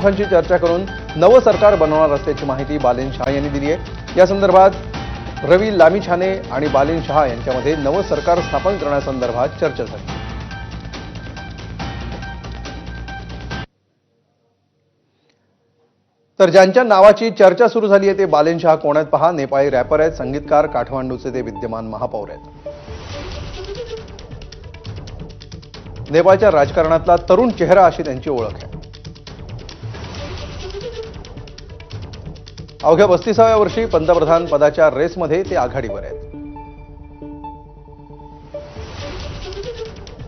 चर्चा करून नवं सरकार बनवणार असल्याची माहिती बालेन शहा यांनी दिली आहे. या संदर्भात रवी लामिछाने आणि बालेन शहा यांच्यामध्ये नवं सरकार स्थापन करण्यासंदर्भात चर्चा झाली. तर ज्यांच्या नावाची चर्चा सुरू झाली आहे ते बालेन शहा कोण आहेत पहा. नेपाळी रॅपर आहेत संगीतकार काठमांडूचे ते विद्यमान महापौर आहेत. नेपाळच्या राजकारणातला तरुण चेहरा अशी त्यांची ओळख आहे. अवघ्या पस्तीसाव्या वर्षी पंतप्रधान पदाच्या रेसमध्ये ते आघाडीवर आहेत.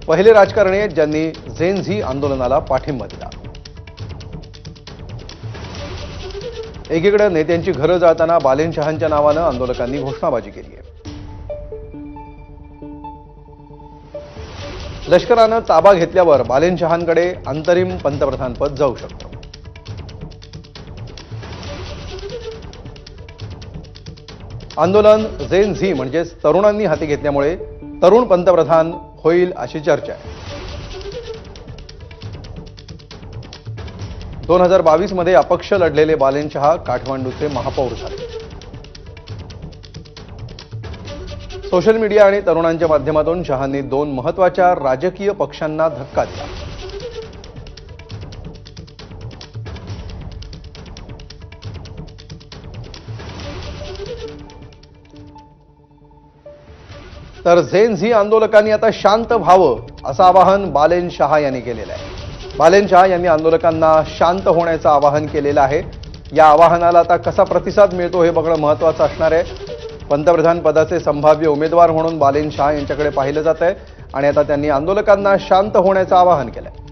पहिले राजकारणी आहेत ज्यांनी झेन झी आंदोलनाला पाठिंबा दिला. एकीकडे नेत्यांची घरं जाळताना बालेन शहांच्या नावानं आंदोलकांनी घोषणाबाजी केली आहे. लष्करानं ताबा घेतल्यावर बालेन शहांकडे अंतरिम पंतप्रधानपद जाऊ शकतं. आंदोलन झेन झी म्हणजेच तरुणांनी हाती घेतल्यामुळे तरुण पंतप्रधान होईल अशी चर्चा. आहे दोन हजार बावीसमध्ये अपक्ष लढलेले बालेन शहा काठमांडूचे महापौर झाले. सोशल मीडिया आणि तरुणांच्या माध्यमातून शहांनी दोन महत्त्वाच्या राजकीय पक्षांना धक्का दिला. तर झेन झी आंदोलकांनी आता शांत व्हावं असं आवाहन बालेन शहा यांनी केलेलं आहे. बालेन शहा यांनी आंदोलकांना शांत होण्याचं आवाहन केलेलं आहे. या आवाहनाला आता कसा प्रतिसाद मिळतो हे बघणं महत्वाचं असणार आहे. पंतप्रधान पदाचे संभाव्य उमेदवार म्हणून बालेन शहा यांच्याकडे पाहिलं जात आहे आणि आता त्यांनी आंदोलकांना शांत होण्याचं आवाहन केलंय.